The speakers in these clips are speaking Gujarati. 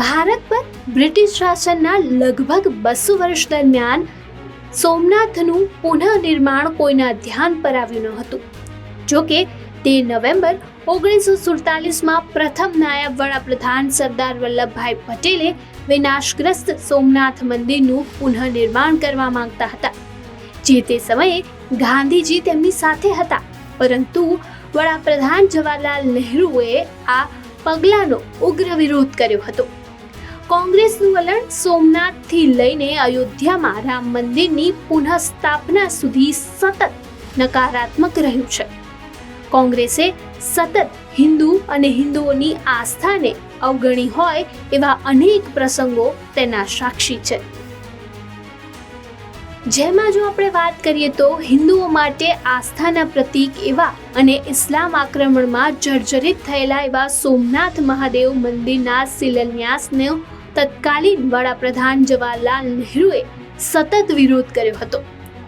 ભારત પર બ્રિટિશ શાસનના લગભગ બસો વર્ષ દરમિયાન સોમનાથનું પુનઃનિર્માણ કોઈના ધ્યાન પર આવ્યું ન હતું. જોકે તે નવેમ્બર ઓગણીસો સુડતાલીસમાં પ્રથમ નાયબ વડાપ્રધાન સરદાર વલ્લભભાઈ પટેલે વિનાશગ્રસ્ત સોમનાથ મંદિરનું પુનઃનિર્માણ કરવા માંગતા હતા. જે તે સમયે ગાંધીજી તેમની સાથે હતા, પરંતુ વડાપ્રધાન જવાહરલાલ નહેરુએ આ પગલાંનો ઉગ્ર વિરોધ કર્યો હતો. કોંગ્રેસનું વલણ સોમનાથથી લઈને અયોધ્યામાં રામ મંદિરની પુનઃસ્થાપના સુધી સતત નકારાત્મક રહ્યું છે. કોંગ્રેસે સતત હિન્દુ અને હિન્દુઓની આસ્થાને અવગણી હોય એવા અનેક પ્રસંગો તેના સાક્ષી છે. જેમાં જો આપણે વાત કરીએ તો હિન્દુઓ માટે આસ્થાના પ્રતીક એવા અને ઇસ્લામ આક્રમણમાં જર્જરિત થયેલા એવા સોમનાથ મહાદેવ મંદિરના શિલાન્યાસનો તત્કાલીન વડાપ્રધાન જવાહરલાલ નહેરુએ સતત વિરોધ કર્યો હતો.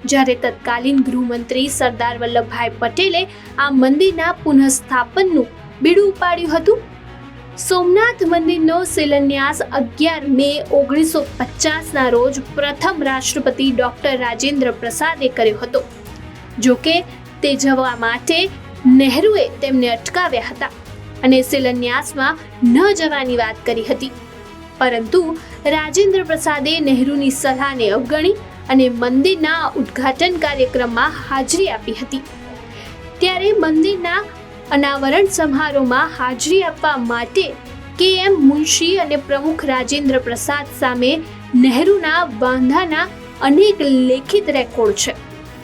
જ્યારે તત્કાલીન ગૃહમંત્રી સરદાર વલ્લભભાઈ પટેલે આ મંદિરના પુનઃસ્થાપનનું બીડું ઉપાડ્યું હતું. સોમનાથ મંદિરનો શિલાન્યાસ અગિયાર મે ઓગણીસો પચાસના રોજ પ્રથમ રાષ્ટ્રપતિ ડોક્ટર રાજેન્દ્ર પ્રસાદે કર્યો હતો. જોકે તે જવા માટે નહેરુએ તેમને અટકાવ્યા હતા અને શિલાન્યાસમાં ન જવાની વાત કરી હતી. પરંતુ રાજેન્દ્ર પ્રસાદે નહેરુની સલાહને અવગણી અને મંદિરના ઉદ્ઘાટન કાર્યક્રમમાં હાજરી આપી હતી. ત્યારે મંદિરના અનાવરણ સમારોહમાં હાજરી આપવા માટે કે એમ મુનશી અને પ્રમુખ રાજેન્દ્ર પ્રસાદ સામે નહેરુના વાંધાના અનેક લેખિત રેકોર્ડ છે.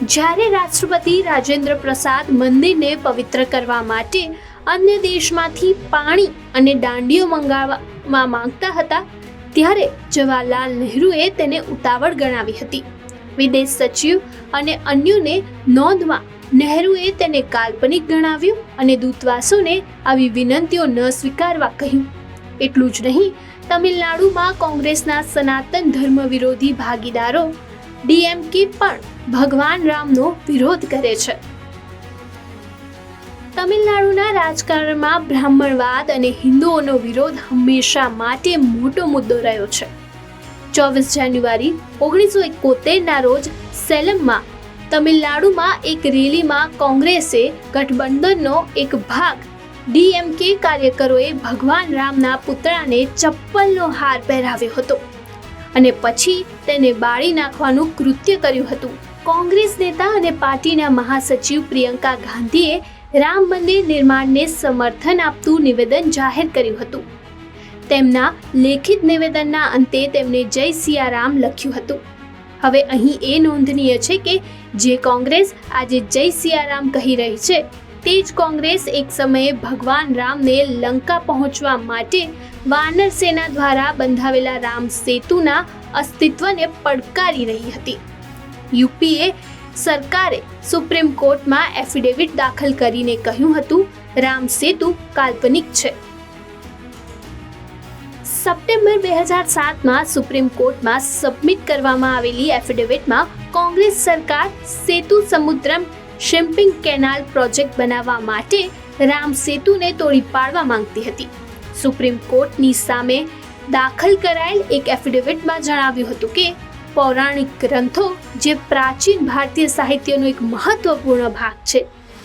જ્યારે રાષ્ટ્રપતિ રાજેન્દ્ર પ્રસાદ મંદિરને પવિત્ર કરવા માટે અન્ય દેશમાંથી પાણી અને દાંડીઓ મંગાવવા માંગતા હતા, ત્યારે જવાહરલાલ નહેરુએ તેને ઉતાવળ ગણાવી હતી. વિદેશ સચિવ અને અન્યોને નોંધમાં નહેરુએ તેને કાલ્પનિક ગણાવ્યું અને દૂતવાસોને આવી વિનંતીઓ ન સ્વીકારવા કહ્યું. એટલું જ નહીં, તમિલનાડુમાં કોંગ્રેસના સનાતન ધર્મ વિરોધી ભાગીદારો ડીએમકે પણ ભગવાન રામનો વિરોધ કરે છે. તમિલનાડુના રાજકારણમાં બ્રાહ્મણવાદ અને હિન્દુઓનો વિરોધ હંમેશા માટે મોટો મુદ્દો રહ્યો છે. ચોવીસ જાન્યુઆરી ઓગણીસો એકોતેરના રોજ સેલમમાં તમિલનાડુમાં એક રેલીમાં કોંગ્રેસે ગઠબંધનનો એક ભાગ ડીએમકે કાર્યકરોએ ભગવાન રામના પુતળાને ચપ્પલનો હાર પહેરાવ્યો હતો અને પછી તેને બાળી નાખવાનું કૃત્ય કર્યું હતું. કોંગ્રેસ નેતા અને પાર્ટીના મહાસચિવ પ્રિયંકા ગાંધીએ રામ મંદિર નિર્માણને સમર્થન આપતું નિવેદન જાહેર કર્યું હતું. તેમના લેખિત નિવેદનના અંતે તેમણે જય સિયારામ લખ્યું હતું. હવે અહીં એ નોંધનીય છે કે જે કોંગ્રેસ આજે જય સિયારામ કહી રહી છે, તે જ કોંગ્રેસ એક સમયે ભગવાન રામને લંકા પહોંચવા માટે વાનર સેના દ્વારા બંધાવેલા રામ સેતુના અસ્તિત્વને પડકારી રહી હતી. યુપીએ સરકારે સુપ્રીમ કોર્ટમાં એફિડેવિટ દાખલ કરીને કહ્યું હતું, રામ સેતુ કાલ્પનિક છે. સપ્ટેમ્બર બે હજાર સાતમાં સુપ્રીમ કોર્ટમાં સબમિટ કરવામાં આવેલી એફિડેવિટમાં કોંગ્રેસ સરકાર સેતુ સમુદ્રમ શિમ્પિંગ કેનાલ પ્રોજેક્ટ બનાવવા માટે રામ સેતુને તોડી પાડવા માંગતી હતી. સુપ્રીમ કોર્ટની સામે દાખલ કરાયેલ એક એફિડેવિટમાં જણાવ્યું હતું કે પૌરાણિક ગ્રંથો, જે પ્રાચીન ભારતીય સાહિત્યનો એક મહત્વપૂર્ણ ભાગ છે.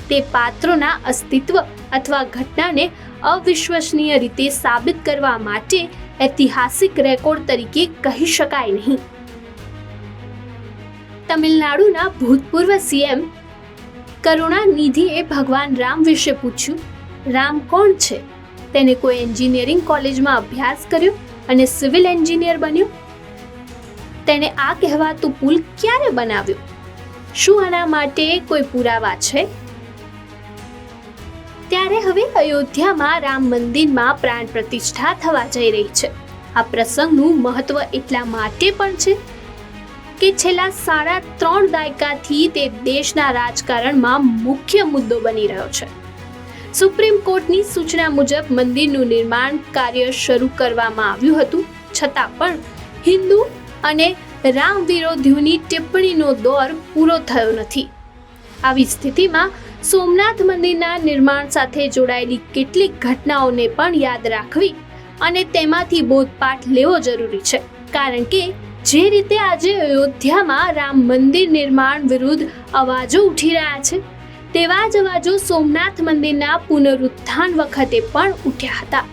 તે પાત્રોના અસ્તિત્વ અથવા ઘટનાને અવિશ્વસનીય રીતે સાબિત કરવા માટે ઐતિહાસિક રેકોર્ડ તરીકે કહી શકાય નહીં. તમિલનાડુના ભૂતપૂર્વ સીએમ કરુણાનિધિએ ભગવાન રામ વિશે પૂછ્યું, રામ કોણ છે? તેને કોઈ એન્જિનિયરિંગ કોલેજમાં અભ્યાસ કર્યો અને સિવિલ એન્જિનિયર બન્યો? તેને આ કહેવાતું પુલ ક્યારે બનાવ્યો? શું આના માટે કોઈ પુરાવા છે? ત્યારે હવે અયોધ્યામાં રામ મંદિરમાં પ્રાણ પ્રતિષ્ઠા થવા જઈ રહી છે. આ પ્રસંગનું મહત્વ એટલા માટે પણ છે કે છેલ્લા સાડા ત્રણ દાયકાથી તે દેશના રાજકારણમાં મુખ્ય મુદ્દો બની રહ્યો છે. સુપ્રીમ કોર્ટની સૂચના મુજબ મંદિરનું નિર્માણ કાર્ય શરૂ કરવામાં આવ્યું હતું. છતાં પણ હિન્દુ અને રામ વિરોધીઓની ટિપ્પણીનો દોર પૂરો થયો નથી. આવી સ્થિતિમાં સોમનાથ મંદિરના નિર્માણ સાથે જોડાયેલી કેટલીક ઘટનાઓને પણ યાદ રાખવી અને તેમાંથી બોધપાઠ લેવો જરૂરી છે. કારણ કે જે રીતે આજે અયોધ્યામાં રામ મંદિર નિર્માણ વિરુદ્ધ અવાજો ઉઠી રહ્યા છે, તેવા જ અવાજો સોમનાથ મંદિરના પુનરુત્થાન વખતે પણ ઉઠ્યા હતા.